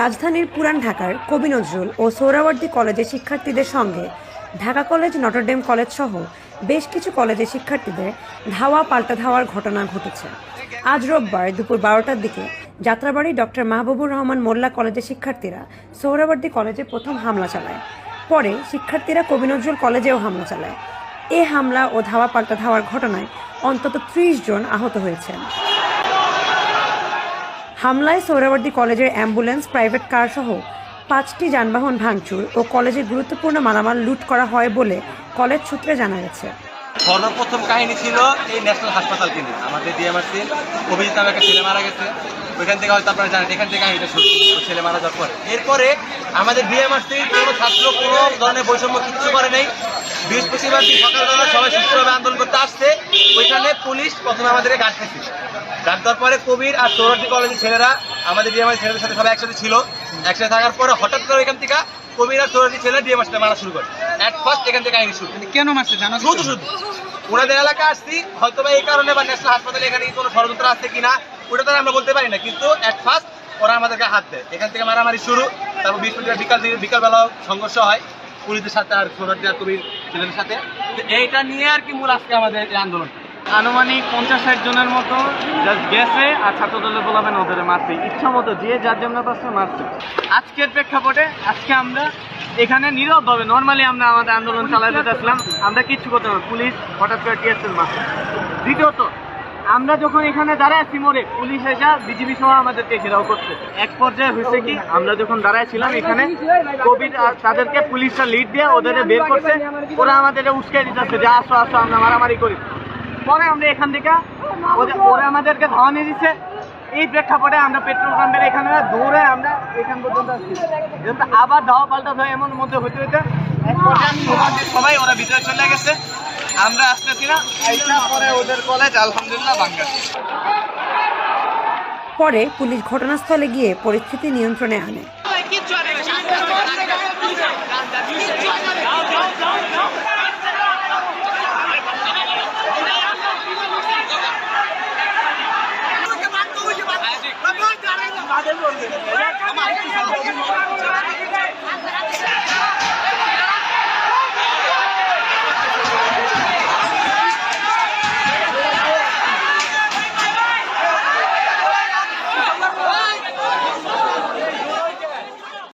রাজধানীর পুরান ঢাকার কবি নজরুল ও সোহরাওয়ার্দী কলেজের শিক্ষার্থীদের সঙ্গে ঢাকা কলেজ, নটরডেম কলেজ সহ বেশ কিছু কলেজের শিক্ষার্থীদের ধাওয়া পাল্টা ধাওয়ার ঘটনা ঘটেছে। আজ রোববার দুপুর বারোটার দিকে যাত্রাবাড়ি ডক্টর মাহবুবুর রহমান মোল্লা কলেজের শিক্ষার্থীরা সোহরাওয়ার্দী কলেজে প্রথম হামলা চালায়। পরে শিক্ষার্থীরা কবি নজরুল কলেজেও হামলা চালায়। এ হামলা ও ধাওয়া পাল্টা ধাওয়ার ঘটনায় অন্তত ত্রিশ জন আহত হয়েছেন। হামলায় সোহরাওয়ার্দী কলেজের অ্যাম্বুলেন্স, প্রাইভেট কার সহ পাঁচটি যানবাহন ভাঙচুর ও কলেজের গুরুত্বপূর্ণ মালামাল লুট করা হয় বলে কলেজ সূত্রে জানা গেছে। সর্বপ্রথম কাহিনী ছিল এই ন্যাশনাল হাসপাতাল কেন্দ্রে আমাদের ডিএমআরসি, অভিজিৎ নামে একটা ছেলে মারা গেছে। ওইখান থেকে হয়তো আপনারা জানেন, এখান থেকে কাহিনীটা শুরু ছেলে মারা যাওয়ার পরে। এরপরে আমাদের ডিএমআরসি কোনো ছাত্র কোনো ধরনের বৈষম্য কিচ্ছু করে নেই। বৃহস্পতিবার দিন সকালবেলা সবাই সুস্থভাবে আন্দোলন করতে আসছে। ওইখানে পুলিশ প্রথমে আমাদেরকে ডাকতেছে ডাক দেওয়ার পরে কবির আর সৌরটি কলেজের ছেলেরা আমাদের ডিএমআই ছেলেদের সাথে সবাই একসাথে ছিল। একসাথে থাকার পরে হঠাৎ করে এখান থেকে কবির আর সৌরটি ছেলে ডিএমআরসিতে মারা শুরু করে। অ্যাট ফার্স্ট এখান থেকে আইনি শুরু। কেন মারছে জানো? শুধু শুধু। ওনাদের এলাকা আসছি হয়তো বা এই কারণে বা ন্যাশনাল হাসপাতালে এখানে কোনো ষড়যন্ত্র আসছে কিনা ওটা তো আমরা বলতে পারি না। কিন্তু অ্যাট ফার্স্ট ওরা আমাদেরকে হাত দেয়। এখান থেকে মারামারি শুরু। তারপর বৃহস্পতিবার বিকাল থেকে বিকালবেলাও সংঘর্ষ হয়। পুলিশের সাথে আর সোনারদি আর কবির ছেলেদের সাথে। তো এইটা নিয়ে আর কি মূল আজকে আমাদের এই আন্দোলন। আনুমানিক পঞ্চাশ ষাট জনের মতো জাস্ট গেছে আর ছাত্র দলের বলাবেন ওদের মারছে। ইচ্ছা মতো যে যার জন্য পাচ্ছে মারছে। আজকের প্রেক্ষাপটে আজকে আমরা এখানে নীরব ভাবে নর্মালি আমরা আমাদের আন্দোলন চালাতে চাচ্ছিলাম। আমরা কিচ্ছু করতে পারব পুলিশ হঠাৎ করে টিএসএল মারছে। দ্বিতীয়ত আমরা যখন এখানে দাঁড়াইছি মোড়ে, পুলিশ এসে বিজিবি সহ আমাদেরকে ঘেরাও করছে। এক পর্যায়ে হয়েছে কি, আমরা যখন দাঁড়াইছিলাম এখানে কোভিড তাদেরকে পুলিশরা লিড দিয়ে ওদের বের করছে। ওরা আমাদের উস্কে দিতেছে যে, আসো আসো, আমরা মারামারি করি। পরে আমরা এখান থেকে ওরা আমাদেরকে ধাওয়ানি দিচ্ছে এই প্রেক্ষাপটে আমরা পেট্রোল পাম্পের এখানে দৌড়ে আমরা এখান পর্যন্ত আসছি। আবার ধাওয়া পাল্টা হয়ে এমন মধ্যে হইতে হইতে সবাই ওরা ভিতরে চলে গেছে। আমরা আসতেছি না। পরে ওদের কলেজ আলহামদুলিল্লাহ বাংলাদেশ। পরে পুলিশ ঘটনাস্থলে গিয়ে পরিস্থিতি নিয়ন্ত্রণে আনে।